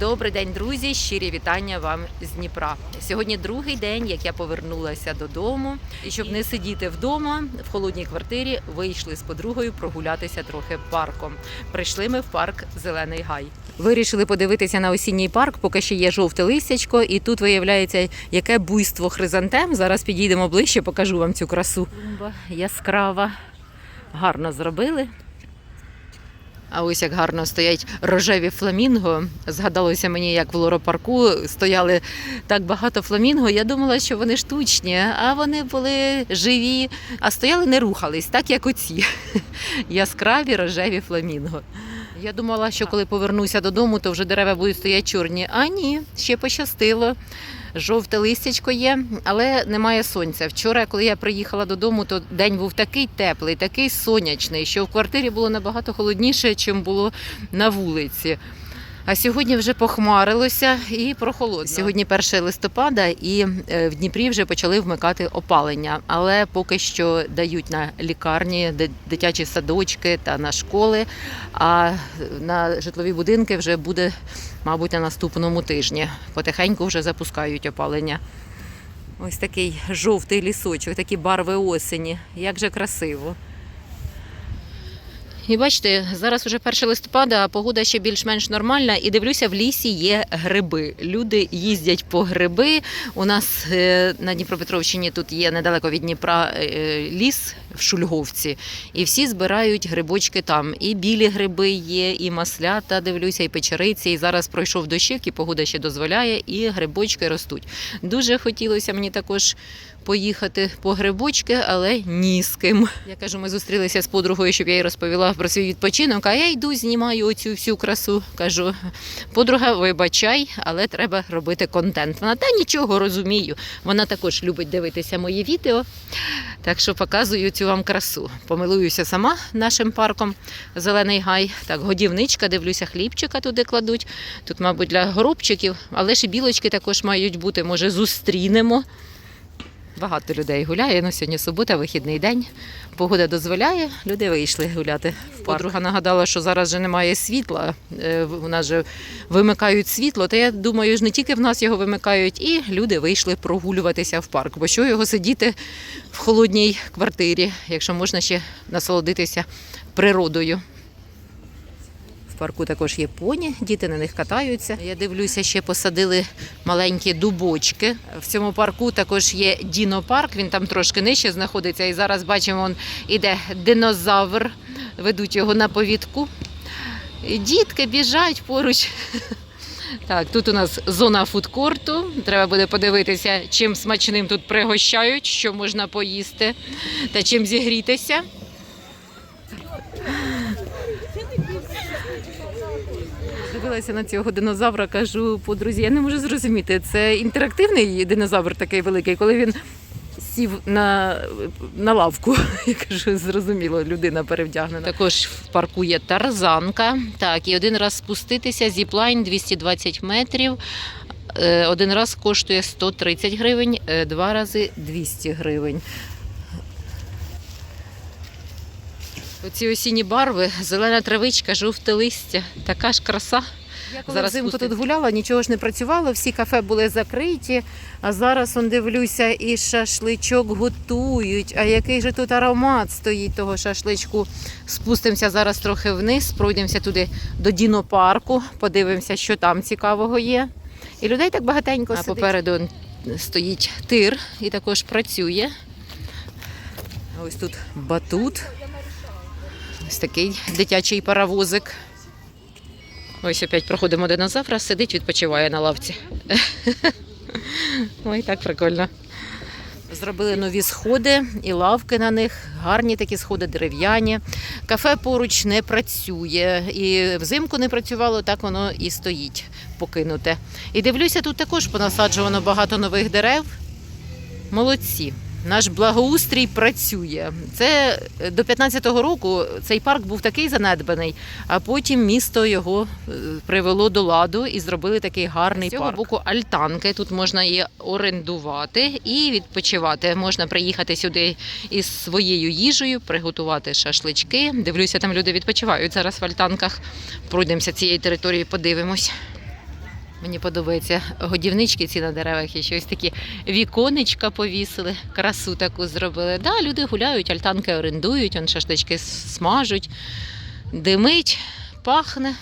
Добрий день, друзі! Щирі вітання вам з Дніпра. Сьогодні другий день, як я повернулася додому. І щоб не сидіти вдома в холодній квартирі, вийшли з подругою прогулятися трохи парком. Прийшли ми в парк Зелений Гай. Вирішили подивитися на осінній парк, поки ще є жовте листячко, і тут виявляється, яке буйство хризантем. Зараз підійдемо ближче, покажу вам цю красу. Яскрава, гарно зробили. А ось як гарно стоять рожеві фламінго. Згадалося мені, як в лоропарку стояли так багато фламінго. Я думала, що вони штучні, а вони були живі, а стояли, не рухались, так як оці яскраві рожеві фламінго. Я думала, що коли повернуся додому, то вже дерева будуть стояти чорні. А ні, ще пощастило. Жовте листячко є, але немає сонця. Вчора, коли я приїхала додому, то день був такий теплий, такий сонячний, що в квартирі було набагато холодніше, ніж було на вулиці. А сьогодні вже похмарилося і прохолодно. Сьогодні 1 листопада, і е, в Дніпрі вже почали вмикати опалення, але поки що дають на лікарні, дитячі садочки та на школи. А на житлові будинки вже буде, мабуть, на наступному тижні. Потихеньку вже запускають опалення. Ось такий жовтий лісочок, такі барви осені. Як же красиво. І бачите, зараз вже 1 листопада, а погода ще більш-менш нормальна. І дивлюся, в лісі є гриби. Люди їздять по гриби. У нас е, на Дніпропетровщині тут є недалеко від Дніпра е, ліс в Шульговці, і всі збирають грибочки там. І білі гриби є, і маслята дивлюся, і печериці. І зараз пройшов дощик, і погода ще дозволяє, і грибочки ростуть. Дуже хотілося мені також поїхати по грибочки, але ні з ким. Я кажу, ми зустрілися з подругою, щоб я їй розповіла про свій відпочинок. А я йду, знімаю оцю всю красу. Кажу, подруга, вибачай, але треба робити контент. Вона та нічого розумію. Вона також любить дивитися мої відео. Так що показую цю вам красу. Помилуюся сама нашим парком Зелений гай. Так, годівничка, дивлюся, хлібчика туди кладуть. Тут, мабуть, для горобчиків, але ж білочки також мають бути. Може, зустрінемо. Багато людей гуляє. Ну, сьогодні субота, вихідний день. Погода дозволяє, люди вийшли гуляти. в. Подруга нагадала, що зараз вже немає світла. е, У нас же вимикають світло. То я думаю, ж не тільки в нас його вимикають, і люди вийшли прогулюватися в парк. Бо що його сидіти в холодній квартирі, якщо можна ще насолодитися природою. Парку також є поні, діти на них катаються. Я дивлюся, ще посадили маленькі дубочки. В цьому парку також є дінопарк, він там трошки нижче знаходиться. І зараз бачимо, он іде динозавр, ведуть його на повідку. Дітки біжать поруч. Так, тут у нас зона фудкорту. Треба буде подивитися, чим смачним тут пригощають, що можна поїсти та чим зігрітися. Дивилася на цього динозавра, кажу подрузі, я не можу зрозуміти. Це інтерактивний динозавр такий великий, коли він сів на, на лавку. Я кажу, зрозуміло, людина перевдягнена. Також в парку є тарзанка. Так, і один раз спуститися, зіплайн 220 метрів. Е, Один раз коштує 130 гривень, е, два рази 200 гривень. Оці осінні барви, зелена травичка, жовте листя, така ж краса. Я коли Зараз взимку тут гуляла, нічого ж не працювало, всі кафе були закриті. А зараз он дивлюся, і шашличок готують. А який же тут аромат стоїть того шашличку? Спустимося зараз трохи вниз, пройдемося туди до дінопарку, подивимося, що там цікавого є. І людей так багатенько. А сидить. попереду стоїть тир і також працює. Ось тут батут. Ось такий дитячий паровозик. Ось опять проходимо динозавра, сидить, відпочиває на лавці. Ой, так прикольно. Зробили нові сходи і лавки на них, гарні такі сходи, дерев'яні. Кафе поруч не працює. І взимку не працювало, так воно і стоїть покинуте. І дивлюся, тут також понасаджувано багато нових дерев. Молодці. Наш благоустрій працює. Це е, до 15-го року цей парк був такий занедбаний, а потім місто його е, привело до ладу і зробили такий гарний З цього парк. боку альтанки. Тут можна її орендувати і відпочивати. Можна приїхати сюди із своєю їжею, приготувати шашлички. Дивлюся, там люди відпочивають зараз в альтанках. Пройдемося цієї території, подивимось. Мені подобається годівнички ці на деревах і щось такі віконечка повісили, красу таку зробили. Да, люди гуляють, альтанки орендують, он шашлички смажуть, димить, пахне.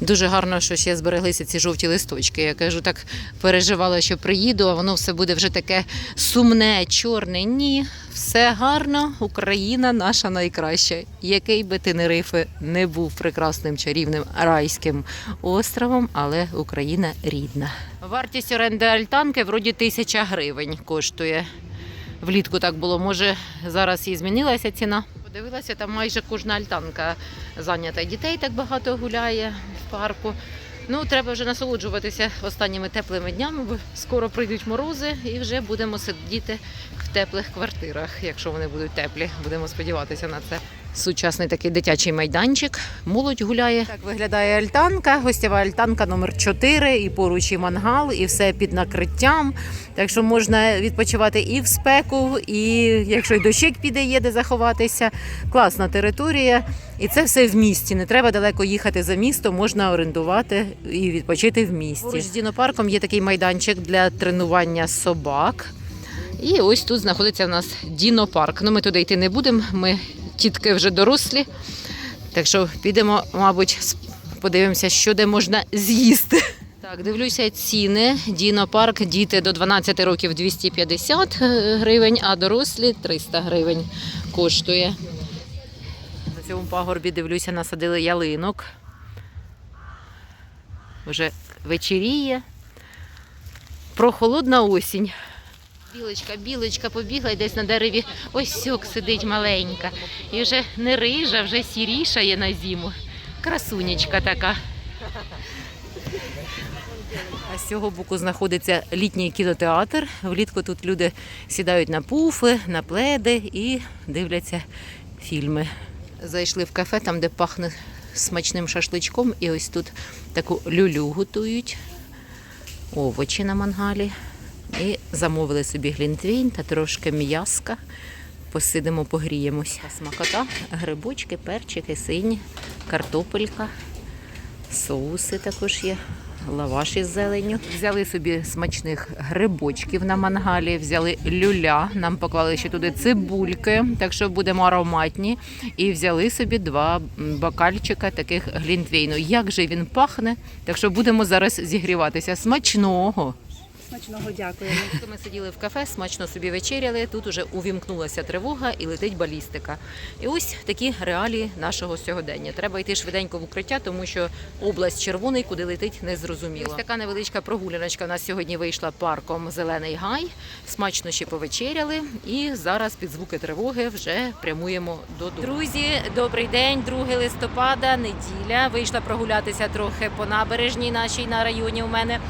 Дуже гарно, що ще збереглися ці жовті листочки. Я кажу, так переживала, що приїду, а воно все буде вже таке сумне, чорне. Ні, все гарно, Україна наша найкраща. Який би Тенерифе не був прекрасним чарівним райським островом, але Україна рідна. Вартість оренди альтанки вроді тисяча гривень коштує. Влітку так було. Може, зараз і змінилася ціна. Подивилася, там майже кожна альтанка зайнята. Дітей так багато гуляє в парку. Ну, треба вже насолоджуватися останніми теплими днями, бо скоро прийдуть морози і вже будемо сидіти теплих квартирах, якщо вони будуть теплі. Будемо сподіватися на це. Сучасний такий дитячий майданчик. Молодь гуляє. Так виглядає альтанка, гостєва альтанка номер 4 і поруч і мангал, і все під накриттям. Так що можна відпочивати і в спеку, і якщо й дощик піде, є де заховатися. Класна територія. І це все в місті. Не треба далеко їхати за місто, можна орендувати і відпочити в місті. Поруч з дінопарком є такий майданчик для тренування собак. І ось тут знаходиться в нас дінопарк. Ну, ми туди йти не будемо. Ми тітки вже дорослі. Так що підемо, мабуть, подивимося, що де можна з'їсти. Так, дивлюся ціни. Дінопарк, діти до 12 років 250 гривень, а дорослі 300 гривень коштує. На цьому пагорбі дивлюся, насадили ялинок. Вже вечеріє. Прохолодна осінь. Білочка, білочка побігла і десь на дереві. Ось сьок сидить маленька. І вже не рижа, вже сірішає на зиму. Красунечка така. А з цього боку знаходиться літній кінотеатр. Влітку тут люди сідають на пуфи, на пледи і дивляться фільми. Зайшли в кафе, там, де пахне смачним шашличком, і ось тут таку люлю готують, овочі на мангалі. І замовили собі глінтвейн та трошки м'яска. Посидимо, погріємося. Смакота, грибочки, перчики, сині, картопелька, соуси також є. Лаваш із зеленню. Взяли собі смачних грибочків на мангалі, взяли люля, нам поклали ще туди цибульки, так що будемо ароматні. І взяли собі два бокальчика таких глінтвейну. Як же він пахне? Так що будемо зараз зігріватися. Смачного! Смачного дякуємо. Ми сиділи в кафе, смачно собі вечеряли. Тут уже увімкнулася тривога і летить балістика. І ось такі реалії нашого сьогодення. Треба йти швиденько в укриття, тому що область червоний, куди летить, не зрозуміло. Ось така невеличка прогуляночка. У нас сьогодні вийшла парком Зелений гай. Смачно ще повечеряли. І зараз під звуки тривоги вже прямуємо додому. Друзі, добрий день, 2 листопада, неділя. Вийшла прогулятися трохи по набережній нашій на районі у мене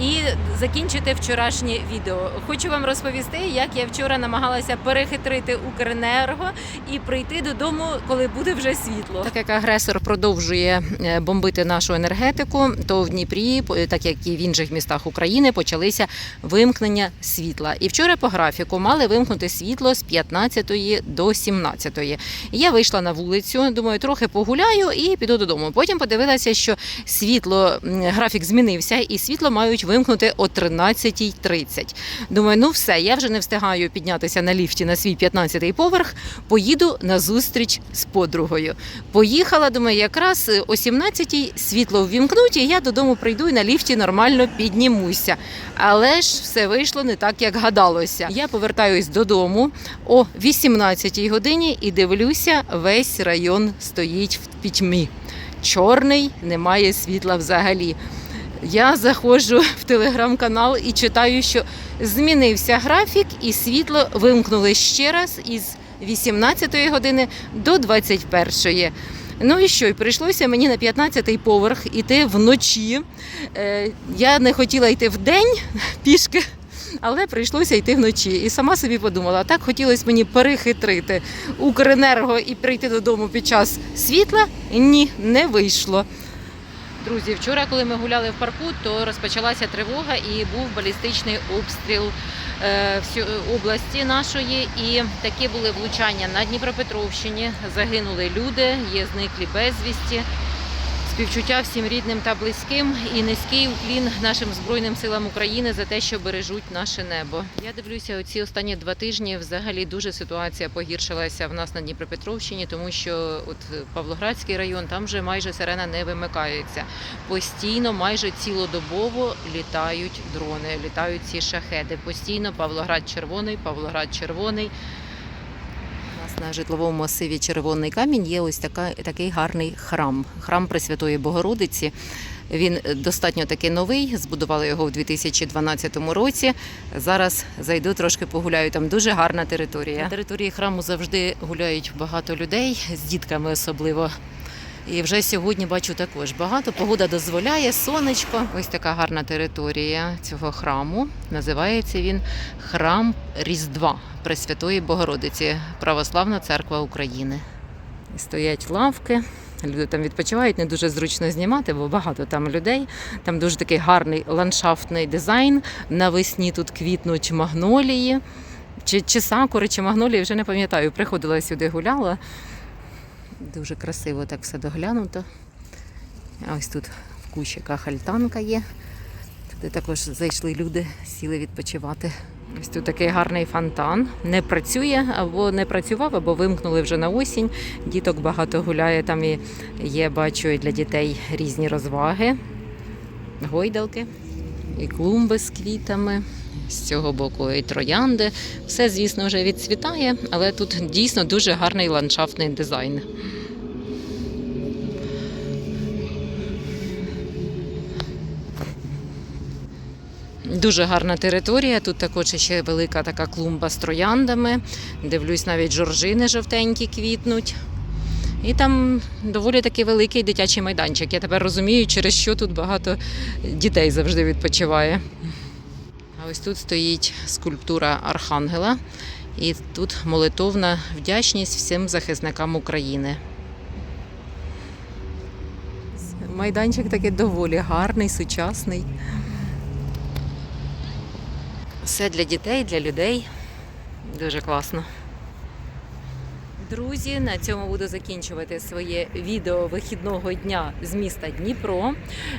і закінчити вчорашнє відео. Хочу вам розповісти, як я вчора намагалася перехитрити Укренерго і прийти додому, коли буде вже світло. Так як агресор продовжує е, бомбити нашу енергетику, то в Дніпрі, так як і в інших містах України, почалися вимкнення світла. І вчора по графіку мали вимкнути світло з 15 до 17. Я вийшла на вулицю, думаю, трохи погуляю і піду додому. Потім подивилася, що світло графік змінився, і світло мають вимкнути о 13.30. Думаю, ну все, я вже не встигаю піднятися на ліфті на свій 15-й поверх. Поїду на зустріч з подругою. Поїхала, думаю, якраз о 17-й світло ввімкнуть, і я додому прийду і на ліфті нормально піднімуся. Але ж все вийшло не так, як гадалося. Я повертаюсь додому о 18-й годині і дивлюся, весь район стоїть в пітьмі. Чорний, немає світла взагалі. Я заходжу в телеграм-канал і читаю, що змінився графік, і світло вимкнули ще раз із 18-ї години до 21-ї. Ну і що? Прийшлося мені на 15-й поверх іти вночі. Е, Я не хотіла йти вдень пішки. Але прийшлося йти вночі. І сама собі подумала, так хотілося мені перехитрити Укренерго і прийти додому під час світла. Ні, не вийшло. Друзі, вчора, коли ми гуляли в парку, то розпочалася тривога і був балістичний обстріл е, всю- області нашої. І такі були влучання на Дніпропетровщині. Загинули люди, є зниклі безвісті. Співчуття всім рідним та близьким і низький уклін нашим збройним силам України за те, що бережуть наше небо. Я дивлюся, оці останні два тижні взагалі дуже ситуація погіршилася в нас на Дніпропетровщині, тому що от Павлоградський район там вже майже сирена не вимикається. Постійно, майже цілодобово літають дрони, літають ці шахеди. Постійно Павлоград червоний, Павлоград червоний. На житловому масиві Червоний камінь є ось така, такий гарний храм. Храм Пресвятої Богородиці. Він достатньо таки новий. Збудували його в 2012 році. Зараз зайду трошки погуляю. Там дуже гарна територія. На території храму завжди гуляють багато людей з дітками особливо. І вже сьогодні бачу також багато. Погода дозволяє, сонечко. Ось така гарна територія цього храму. Називається він Храм Різдва Пресвятої Богородиці, Православна Церква України. Стоять лавки. Люди там відпочивають, не дуже зручно знімати, бо багато там людей. Там дуже такий гарний ландшафтний дизайн. Навесні тут квітнуть магнолії. Чи, чи сакури, чи магнолії, вже не пам'ятаю. Приходила сюди, гуляла. Дуже красиво так все доглянуто. Ось тут в кущиках альтанка є. Туди також зайшли люди, сіли відпочивати. Ось тут такий гарний фонтан. Не працює або не працював, або вимкнули вже на осінь. Діток багато гуляє. Там і є, бачу, і для дітей різні розваги, гойдалки, і клумби з квітами. З цього боку і троянди. Все, звісно, вже відцвітає, але тут дійсно дуже гарний ландшафтний дизайн. Дуже гарна територія. Тут також ще велика така клумба з трояндами. Дивлюсь, навіть жоржини жовтенькі квітнуть. І там доволі таки великий дитячий майданчик. Я тепер розумію, через що тут багато дітей завжди відпочиває. Ось тут стоїть скульптура Архангела, і тут молитовна вдячність всім захисникам України. Майданчик такий доволі гарний, сучасний. Все для дітей, для людей. Дуже класно. Друзі, на цьому буду закінчувати своє відео вихідного дня з міста Дніпро.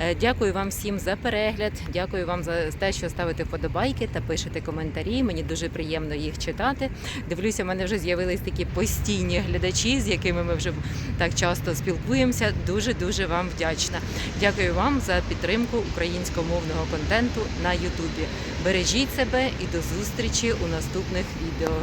Е, Дякую вам всім за перегляд. Дякую вам за те, що ставите вподобайки та пишете коментарі. Мені дуже приємно їх читати. Дивлюся, в мене вже з'явились такі постійні глядачі, з якими ми вже так часто спілкуємося. Дуже дуже вам вдячна. Дякую вам за підтримку українськомовного контенту на Ютубі. Бережіть себе і до зустрічі у наступних відео.